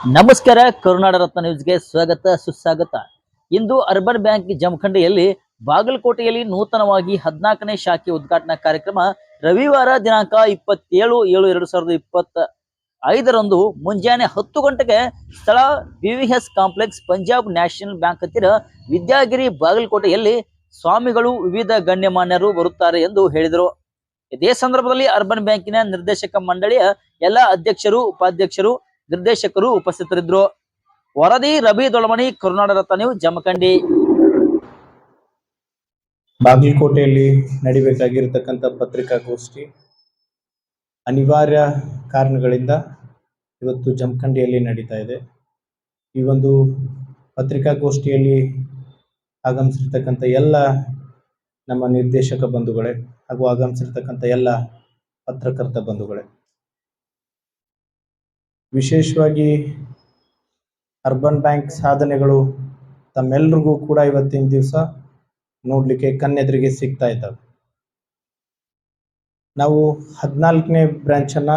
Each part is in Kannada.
ನಮಸ್ಕಾರ, ಕರುನಾಡ ರತ್ನ ನ್ಯೂಸ್ಗೆ ಸ್ವಾಗತ, ಸುಸ್ವಾಗತ. ಇಂದು ಅರ್ಬನ್ ಬ್ಯಾಂಕ್ ಜಮಖಂಡಿಯಲ್ಲಿ ಬಾಗಲಕೋಟೆಯಲ್ಲಿ ನೂತನವಾಗಿ ಹದಿನಾಲ್ಕನೇ ಶಾಖೆ ಉದ್ಘಾಟನಾ ಕಾರ್ಯಕ್ರಮ ರವಿವಾರ ದಿನಾಂಕ ಇಪ್ಪತ್ತೇಳು ಏಳು ಎರಡು ಸಾವಿರದ ಇಪ್ಪತ್ತ ಐದರಂದು ಮುಂಜಾನೆ ಹತ್ತು ಗಂಟೆಗೆ ಸ್ಥಳ VVS complex Punjab national bank ಹತ್ತಿರ ವಿದ್ಯಾಗಿರಿ ಬಾಗಲಕೋಟೆಯಲ್ಲಿ ಸ್ವಾಮಿಗಳು ವಿವಿಧ ಗಣ್ಯಮಾನ್ಯರು ಬರುತ್ತಾರೆ ಎಂದು ಹೇಳಿದರು. ಇದೇ ಸಂದರ್ಭದಲ್ಲಿ ಅರ್ಬನ್ ಬ್ಯಾಂಕಿನ ನಿರ್ದೇಶಕ ಮಂಡಳಿಯ ಎಲ್ಲ ಅಧ್ಯಕ್ಷರು, ಉಪಾಧ್ಯಕ್ಷರು, ನಿರ್ದೇಶಕರು ಉಪಸ್ಥಿತರಿದ್ದರು. ವರದಿ ರವಿ ದೊಳಮಣಿ, ಕರುನಾಡ ರತ್ನ ಜಮಖಂಡಿ. ಬಾಗಲಕೋಟೆಯಲ್ಲಿ ನಡಿಬೇಕಾಗಿರತಕ್ಕಂಥ ಪತ್ರಿಕಾಗೋಷ್ಠಿ ಅನಿವಾರ್ಯ ಕಾರಣಗಳಿಂದ ಇವತ್ತು ಜಮಖಂಡಿಯಲ್ಲಿ ನಡೀತಾ ಇದೆ. ಈ ಒಂದು ಪತ್ರಿಕಾಗೋಷ್ಠಿಯಲ್ಲಿ ಆಗಮಿಸಿರ್ತಕ್ಕಂಥ ಎಲ್ಲ ನಮ್ಮ ನಿರ್ದೇಶಕ ಬಂಧುಗಳೇ ಹಾಗೂ ಆಗಮಿಸಿರ್ತಕ್ಕಂಥ ಎಲ್ಲ ಪತ್ರಕರ್ತ ಬಂಧುಗಳೇ, ವಿಶೇಷವಾಗಿ ಅರ್ಬನ್ ಬ್ಯಾಂಕ್ ಸಾಧನೆಗಳು ತಮ್ಮೆಲ್ರಿಗೂ ಕೂಡ ಇವತ್ತಿನ ದಿವಸ ನೋಡ್ಲಿಕ್ಕೆ ಕಣ್ಣೆದುರಿಗೆ ಸಿಗ್ತಾ ಇದ್ದಾವೆ. ನಾವು ಹದಿನಾಲ್ಕನೇ ಬ್ರಾಂಚನ್ನ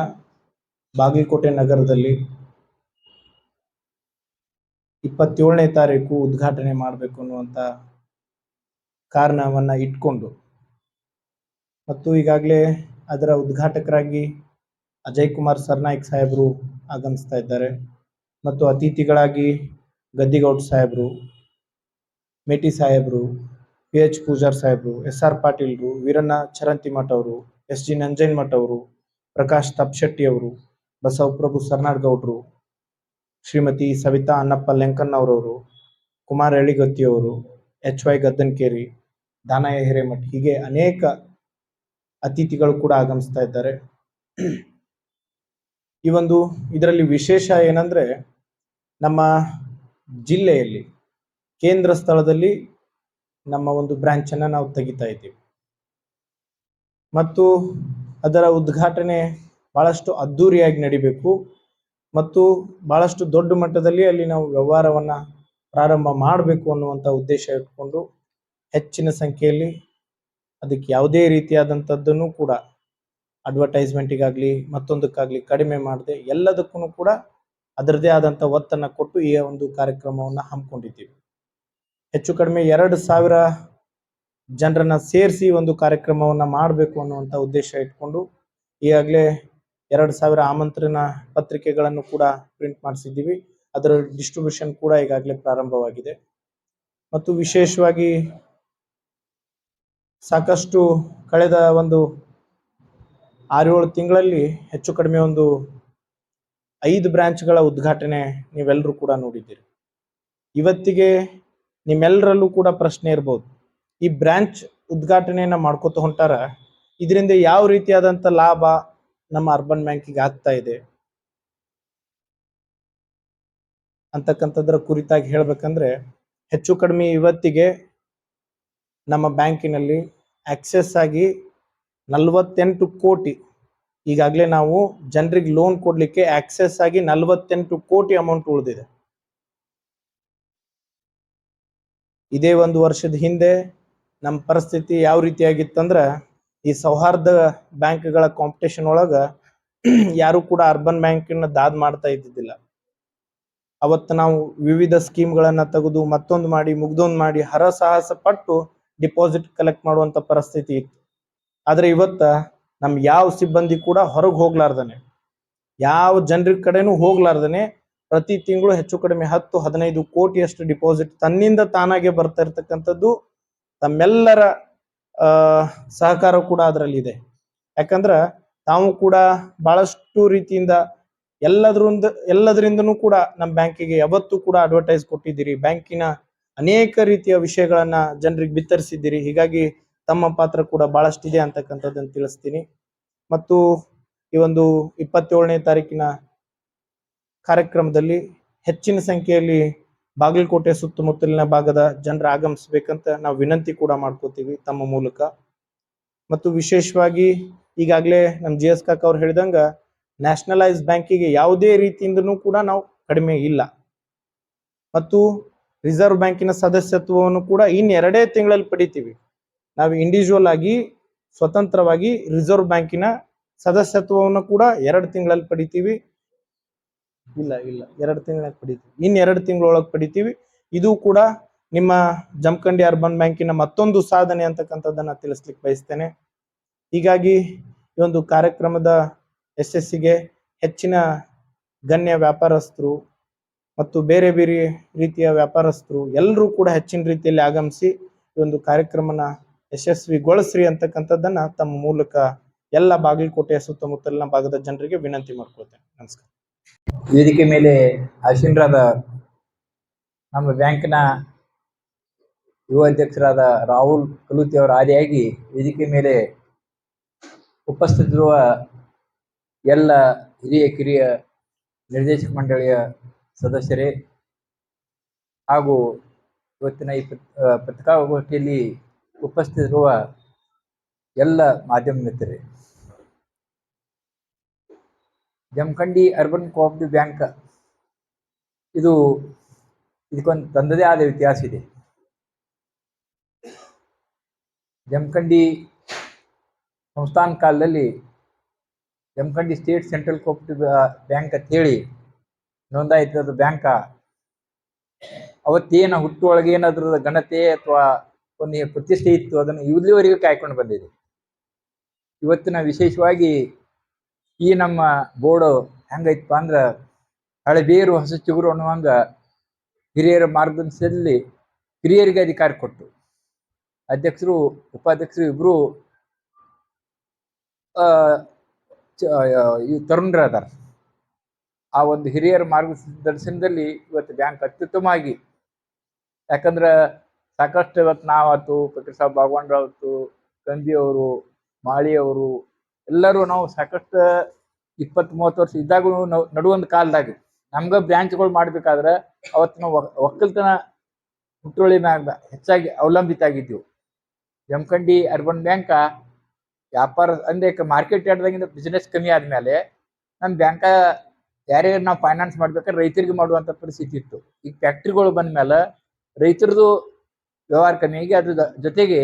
ಬಾಗಲಕೋಟೆ ನಗರದಲ್ಲಿ ಇಪ್ಪತ್ತೇಳನೇ ತಾರೀಕು ಉದ್ಘಾಟನೆ ಮಾಡಬೇಕು ಅನ್ನುವಂಥ ಕಾರಣವನ್ನ ಇಟ್ಕೊಂಡು ಮತ್ತು ಈಗಾಗಲೇ ಅದರ ಉದ್ಘಾಟಕರಾಗಿ ಅಜಯ್ ಕುಮಾರ್ ಸರ್ನಾಯ್ಕ್ ಸಾಹೇಬರು ಆಗಮಿಸ್ತಾ ಇದ್ದಾರೆ. ಮತ್ತು ಅತಿಥಿಗಳಾಗಿ ಗದ್ದಿಗೌಡ್ ಸಾಹೇಬರು, ಮೇಟಿ ಸಾಹೇಬರು ಪಿ ಎಚ್ ಪೂಜಾರ್ ಸಾಹೇಬ್ರು, ಎಸ್ ಆರ್ ಪಾಟೀಲ್ರು, ವೀರಣ್ಣ ಚರಂತಿಮಠ್ ಅವರು, ಎಸ್ ಜಿ ಮಠ ಅವರು, ಪ್ರಕಾಶ್ ತಪ್ಶೆಟ್ಟಿ ಅವರು ಬಸವಪ್ರಭು ಸರ್ನಾಡ್ಗೌಡ್ರು ಶ್ರೀಮತಿ ಸವಿತಾ ಅನ್ನಪ್ಪ ಲೆಂಕನ್ನವರವರು ಕುಮಾರ್ ಎಳಿಗತ್ತಿಯವರು ಎಚ್ ವೈ ಗದ್ದನ್ಕೇರಿ, ದಾನಯ್ಯ ಹಿರೇಮಠ್ ಹೀಗೆ ಅನೇಕ ಅತಿಥಿಗಳು ಕೂಡ ಆಗಮಿಸ್ತಾ ಇದ್ದಾರೆ. ಈ ಒಂದು ಇದರಲ್ಲಿ ವಿಶೇಷ ಏನಂದ್ರೆ ನಮ್ಮ ಜಿಲ್ಲೆಯಲ್ಲಿ, ಕೇಂದ್ರ ಸ್ಥಳದಲ್ಲಿ ನಮ್ಮ ಒಂದು ಬ್ರಾಂಚ್ ಅನ್ನ ನಾವು ತೆಗಿತಾ ಇದ್ದೀವಿ. ಮತ್ತು ಅದರ ಉದ್ಘಾಟನೆ ಬಹಳಷ್ಟು ಅದ್ಧೂರಿಯಾಗಿ ನಡಿಬೇಕು. ಮತ್ತು ಬಹಳಷ್ಟು ದೊಡ್ಡ ಮಟ್ಟದಲ್ಲಿ ಅಲ್ಲಿ ನಾವು ವ್ಯವಹಾರವನ್ನ ಪ್ರಾರಂಭ ಮಾಡಬೇಕು ಅನ್ನುವಂತ ಉದ್ದೇಶ ಇಟ್ಕೊಂಡು ಹೆಚ್ಚಿನ ಸಂಖ್ಯೆಯಲ್ಲಿ ಅದಕ್ಕೆ ಯಾವುದೇ ರೀತಿಯಾದಂಥದ್ದನ್ನು ಕೂಡ ಅಡ್ವರ್ಟೈಸ್ಮೆಂಟಿಗಾಗಲಿ ಮತ್ತೊಂದಕ್ಕಾಗಲಿ ಕಡಿಮೆ ಮಾಡದೆ ಎಲ್ಲದಕ್ಕೂ ಕೂಡ ಅದರದೇ ಆದಂಥ ಒತ್ತನ್ನು ಕೊಟ್ಟು ಈ ಒಂದು ಕಾರ್ಯಕ್ರಮವನ್ನು ಹಮ್ಮಿಕೊಂಡಿದ್ದೀವಿ. ಹೆಚ್ಚು ಕಡಿಮೆ ಎರಡು ಸಾವಿರ ಜನರನ್ನ ಸೇರಿಸಿ ಒಂದು ಕಾರ್ಯಕ್ರಮವನ್ನು ಮಾಡಬೇಕು ಅನ್ನುವಂಥ ಉದ್ದೇಶ ಇಟ್ಕೊಂಡು ಈಗಾಗಲೇ ಎರಡು ಸಾವಿರ ಆಮಂತ್ರಣ ಪತ್ರಿಕೆಗಳನ್ನು ಕೂಡ ಪ್ರಿಂಟ್ ಮಾಡಿಸಿದ್ದೀವಿ. ಅದರ ಡಿಸ್ಟ್ರಿಬ್ಯೂಷನ್ ಕೂಡ ಈಗಾಗಲೇ ಪ್ರಾರಂಭವಾಗಿದೆ. ಮತ್ತು ವಿಶೇಷವಾಗಿ ಸಾಕಷ್ಟು ಕಳೆದ ಒಂದು ಆರೇಳು ತಿಂಗಳಲ್ಲಿ ಹೆಚ್ಚು ಕಡಿಮೆ ಒಂದು ಐದು ಬ್ರಾಂಚ್ಗಳ ಉದ್ಘಾಟನೆ ನೀವೆಲ್ಲರೂ ಕೂಡ ನೋಡಿದ್ದೀರಿ. ಇವತ್ತಿಗೆ ನಿಮ್ಮೆಲ್ಲರಲ್ಲೂ ಕೂಡ ಪ್ರಶ್ನೆ ಇರ್ಬೋದು. ಈ ಬ್ರಾಂಚ್ ಉದ್ಘಾಟನೆಯನ್ನು ಮಾಡ್ಕೋತ ಹೊಂಟಾರ, ಇದರಿಂದ ಯಾವ ರೀತಿಯಾದಂಥ ಲಾಭ ನಮ್ಮ ಅರ್ಬನ್ ಬ್ಯಾಂಕಿಗೆ ಆಗ್ತಾ ಇದೆ? ಅಂತಕ್ಕಂಥದ್ರ ಕುರಿತಾಗಿ ಹೇಳಬೇಕಂದ್ರೆ, ಹೆಚ್ಚು ಕಡಿಮೆ ಇವತ್ತಿಗೆ ನಮ್ಮ ಬ್ಯಾಂಕಿನಲ್ಲಿ ಆಕ್ಸೆಸ್ ಆಗಿ ನಲವತ್ತೆಂಟು ಕೋಟಿ, ಈಗಾಗಲೇ ನಾವು ಜನರಿಗೆ ಲೋನ್ ಕೊಡಲಿಕ್ಕೆ ಆಕ್ಸೆಸ್ ಆಗಿ ನಲವತ್ತೆಂಟು ಕೋಟಿ ಅಮೌಂಟ್ ಉಳಿದಿದೆ. ಇದೇ ಒಂದು ವರ್ಷದ ಹಿಂದೆ ನಮ್ಮ ಪರಿಸ್ಥಿತಿ ಯಾವ ರೀತಿಯಾಗಿತ್ತಂದ್ರೆ ಈ ಸೌಹಾರ್ದ ಬ್ಯಾಂಕ್ಗಳ ಕಾಂಪಿಟೇಷನ್ ಒಳಗ ಯಾರು ಕೂಡ ಅರ್ಬನ್ ಬ್ಯಾಂಕಿನ ದಾದ್ ಮಾಡ್ತಾ ಇದ್ದಿದ್ದಿಲ್ಲ. ಅವತ್ತು ನಾವು ವಿವಿಧ ಸ್ಕೀಮ್ಗಳನ್ನು ತೆಗೆದು ಮತ್ತೊಂದು ಮಾಡಿ, ಮುಗ್ದೊಂದು ಮಾಡಿ ಹರಸಾಹಸ ಪಟ್ಟು ಡಿಪಾಸಿಟ್ ಕಲೆಕ್ಟ್ ಮಾಡುವಂತ ಪರಿಸ್ಥಿತಿ ಇತ್ತು. ಆದ್ರೆ ಇವತ್ತ ನಮ್ ಯಾವ ಸಿಬ್ಬಂದಿ ಕೂಡ ಹೊರಗೆ ಹೋಗ್ಲಾರ್ದನೆ. ಯಾವ ಜನರ ಕಡೆನೂ ಹೋಗ್ಲಾರ್ದನೆ. ಪ್ರತಿ ತಿಂಗಳು ಹೆಚ್ಚು ಕಡಿಮೆ ಹತ್ತು, ಹದಿನೈದು ಕೋಟಿಯಷ್ಟು ಡಿಪಾಸಿಟ್ ತನ್ನಿಂದ ತಾನಾಗೆ ಬರ್ತಾ ಇರ್ತಕ್ಕಂಥದ್ದು ತಮ್ಮೆಲ್ಲರ ಸಹಕಾರ ಕೂಡ ಅದರಲ್ಲಿ ಇದೆ ಯಾಕಂದ್ರ ತಾವು ಕೂಡ ಬಹಳಷ್ಟು ರೀತಿಯಿಂದ ಎಲ್ಲದ್ರಿಂದ, ಎಲ್ಲದರಿಂದನೂ ಕೂಡ ನಮ್ಮ ಬ್ಯಾಂಕಿಗೆ ಯಾವತ್ತೂ ಕೂಡ ಅಡ್ವರ್ಟೈಸ್ ಕೊಟ್ಟಿದ್ದೀರಿ. ಬ್ಯಾಂಕಿನ ಅನೇಕ ರೀತಿಯ ವಿಷಯಗಳನ್ನ ಜನರಿಗೆ ಬಿತ್ತರಿಸಿದ್ದೀರಿ. ಹೀಗಾಗಿ ತಮ್ಮ ಪಾತ್ರ ಕೂಡ ಬಹಳಷ್ಟಿದೆ ಅಂತಕ್ಕಂಥದ್ದನ್ನು ತಿಳಿಸ್ತೀನಿ. ಮತ್ತು ಈ ಒಂದು ಇಪ್ಪತ್ತೇಳನೇ ತಾರೀಕಿನ ಕಾರ್ಯಕ್ರಮದಲ್ಲಿ ಹೆಚ್ಚಿನ ಸಂಖ್ಯೆಯಲ್ಲಿ ಬಾಗಲಕೋಟೆ ಸುತ್ತಮುತ್ತಲಿನ ಭಾಗದ ಜನರ ಆಗಮಿಸಬೇಕಂತ ನಾವು ವಿನಂತಿ ಕೂಡ ಮಾಡ್ಕೋತೀವಿ ತಮ್ಮ ಮೂಲಕ. ಮತ್ತು ವಿಶೇಷವಾಗಿ ಈಗಾಗಲೇ ನಮ್ಮ ಜಿ ಎಸ್ ಕಾಕ ಅವ್ರು ಹೇಳಿದಂಗ ನ್ಯಾಷನಲೈಸ್ ಬ್ಯಾಂಕಿಗೆ ಯಾವುದೇ ರೀತಿಯಿಂದನೂ ಕೂಡ ನಾವು ಕಡಿಮೆ ಇಲ್ಲ. ಮತ್ತು ರಿಸರ್ವ್ ಬ್ಯಾಂಕಿನ ಸದಸ್ಯತ್ವವನ್ನು ಕೂಡ ಇನ್ನೆರಡೇ ತಿಂಗಳಲ್ಲಿ ಪಡಿತೀವಿ. ನಾವು ಇಂಡಿವಿಜುವಲ್ ಆಗಿ ಸ್ವತಂತ್ರವಾಗಿ ರಿಸರ್ವ್ ಬ್ಯಾಂಕಿನ ಸದಸ್ಯತ್ವವನ್ನು ಕೂಡ ಎರಡು ತಿಂಗಳಲ್ಲಿ ಪಡಿತೀವಿ. ಇಲ್ಲ ಇಲ್ಲ. ಎರಡು ತಿಂಗಳಾಗ ಪಡಿತೀವಿ. ಇನ್ ಎರಡು ತಿಂಗಳೊಳಗೆ ಪಡಿತೀವಿ. ಇದು ಕೂಡ ನಿಮ್ಮ ಜಮಖಂಡಿ ಅರ್ಬನ್ ಬ್ಯಾಂಕಿನ ಮತ್ತೊಂದು ಸಾಧನೆ ಅಂತಕ್ಕಂಥದ್ದನ್ನ ತಿಳಿಸ್ಲಿಕ್ಕೆ ಬಯಸ್ತೇನೆ. ಹೀಗಾಗಿ ಈ ಒಂದು ಕಾರ್ಯಕ್ರಮದ ಯಶಸ್ಸಿಗೆ ಹೆಚ್ಚಿನ ಗಣ್ಯ ವ್ಯಾಪಾರಸ್ಥರು ಮತ್ತು ಬೇರೆ ಬೇರೆ ರೀತಿಯ ವ್ಯಾಪಾರಸ್ಥರು ಎಲ್ಲರೂ ಕೂಡ ಹೆಚ್ಚಿನ ರೀತಿಯಲ್ಲಿ ಆಗಮಿಸಿ ಈ ಒಂದು ಕಾರ್ಯಕ್ರಮನ ಯಶಸ್ವಿಗೊಳಿಸ್ರಿ ಅಂತಕ್ಕಂಥದ್ದನ್ನ ತಮ್ಮ ಮೂಲಕ ಎಲ್ಲ ಬಾಗಲಕೋಟೆಯ ಸುತ್ತಮುತ್ತಲಿನ ಭಾಗದ ಜನರಿಗೆ ವಿನಂತಿ ಮಾಡ್ಕೊಳ್ತೇನೆ. ನಮಸ್ಕಾರ. ವೇದಿಕೆ ಮೇಲೆ ಆಶೀನರಾದ ನಮ್ಮ ಬ್ಯಾಂಕಿನ ಯುವ ಅಧ್ಯಕ್ಷರಾದ ರಾಹುಲ್ ಕಲೂತಿ ಅವರ ಆದಿಯಾಗಿ ವೇದಿಕೆ ಮೇಲೆ ಉಪಸ್ಥಿತಿರುವ ಎಲ್ಲ ಹಿರಿಯ ಕಿರಿಯ ನಿರ್ದೇಶಕ ಮಂಡಳಿಯ ಸದಸ್ಯರೇ ಹಾಗೂ ಇವತ್ತಿನ ಈ ಪತ್- ಪತ್ರಿಕಾಗೋಷ್ಠಿಯಲ್ಲಿ ಉಪಸ್ಥಿತಿರುವ ಎಲ್ಲ ಮಾಧ್ಯಮ ಮಿತ್ರರೇ. ಜಮಖಂಡಿ ಅರ್ಬನ್ ಕೋಆಪರೇಟಿವ್ ಬ್ಯಾಂಕ್ ಇದು ಇದಕ್ಕೊಂದು ತಂದದೇ ಆದ ಇತಿಹಾಸ ಇದೆ. ಜಮಖಂಡಿ ಸಂಸ್ಥಾನ ಕಾಲದಲ್ಲಿ Jamkhandi state central cooperative bank ಅಂತ ಹೇಳಿ ನೋಂದಾಯಿತದ ಬ್ಯಾಂಕ. ಅವತ್ತೇನ ಹುಟ್ಟುವೊಳಗೆ ಏನಾದ್ರೂ ಘನತೆ ಅಥವಾ ಒಂದು ಪ್ರತಿಷ್ಠೆ ಇತ್ತು, ಅದನ್ನು ಇಲ್ಲಿವರೆಗೂ ಕಾಯ್ಕೊಂಡು ಬಂದಿದೆ. ಇವತ್ತಿನ ವಿಶೇಷವಾಗಿ ಈ ನಮ್ಮ ಬೋರ್ಡು ಹೆಂಗೈತಪ್ಪ ಅಂದ್ರೆ ಹಳೆ ಬೇರು ಹೊಸ ಚಿಗುರು ಅನ್ನುವಂಗ ಹಿರಿಯರ ಮಾರ್ಗದರ್ಶನದಲ್ಲಿ ಹಿರಿಯರಿಗೆ ಅಧಿಕಾರ ಕೊಟ್ಟು ಅಧ್ಯಕ್ಷರು, ಉಪಾಧ್ಯಕ್ಷರು ಇಬ್ರು ತರುಣರ ಅದಾರ ಆ ಒಂದು ಹಿರಿಯರ ಮಾರ್ಗದರ್ಶನದಲ್ಲಿ ಇವತ್ತು ಬ್ಯಾಂಕ್ ಅತ್ಯುತ್ತಮವಾಗಿ ಯಾಕಂದ್ರೆ ಸಾಕಷ್ಟು ಇವತ್ತು ನಾವಾತು ಫಕೀರ್ ಸಾಬ್ ಬಾಗವಾಂಡ್ರ ಆಯ್ತು ಕಂದಿ ಅವರು ಮಾಳಿ ಅವರು ಎಲ್ಲರೂ ನಾವು ಸಾಕಷ್ಟು ಇಪ್ಪತ್ತ್ ಮೂವತ್ತು ವರ್ಷ ಇದ್ದಾಗ ನಡುವೊಂದು ಕಾಲದಾಗ ನಮ್ಗ ಬ್ರ್ಯಾಂಚ್ಗಳು ಮಾಡ್ಬೇಕಾದ್ರೆ ಅವತ್ತು ನಾವು ಒಕ್- ಒಕ್ಕಲ್ತನ ಹುಟ್ಟುವಳಿ ಮ್ಯಾಗ ಹೆಚ್ಚಾಗಿ ಅವಲಂಬಿತ ಆಗಿದ್ದೀವಿ. ಜಮಖಂಡಿ ಅರ್ಬನ್ ಬ್ಯಾಂಕ ವ್ಯಾಪಾರ, ಅಂದ್ರೆ ಮಾರ್ಕೆಟ್ ಯಾರ್ಡ್ದಾಗಿಂದ ಬಿಸ್ನೆಸ್ ಕಮ್ಮಿ ಆದ್ಮೇಲೆ ನಮ್ಮ ಬ್ಯಾಂಕ ಯಾರ್ಯಾರು ನಾವು ಫೈನಾನ್ಸ್ ಮಾಡ್ಬೇಕಾದ್ರೆ ರೈತರಿಗೆ ಮಾಡುವಂತ ಪರಿಸ್ಥಿತಿ ಇತ್ತು. ಈಗ ಫ್ಯಾಕ್ಟ್ರಿಗಳು ಬಂದ್ಮೇಲೆ ರೈತರದು ವ್ಯವಹಾರ ಕಮ್ಮಿ ಆಗಿ ಅದ್ರ ಜೊತೆಗೆ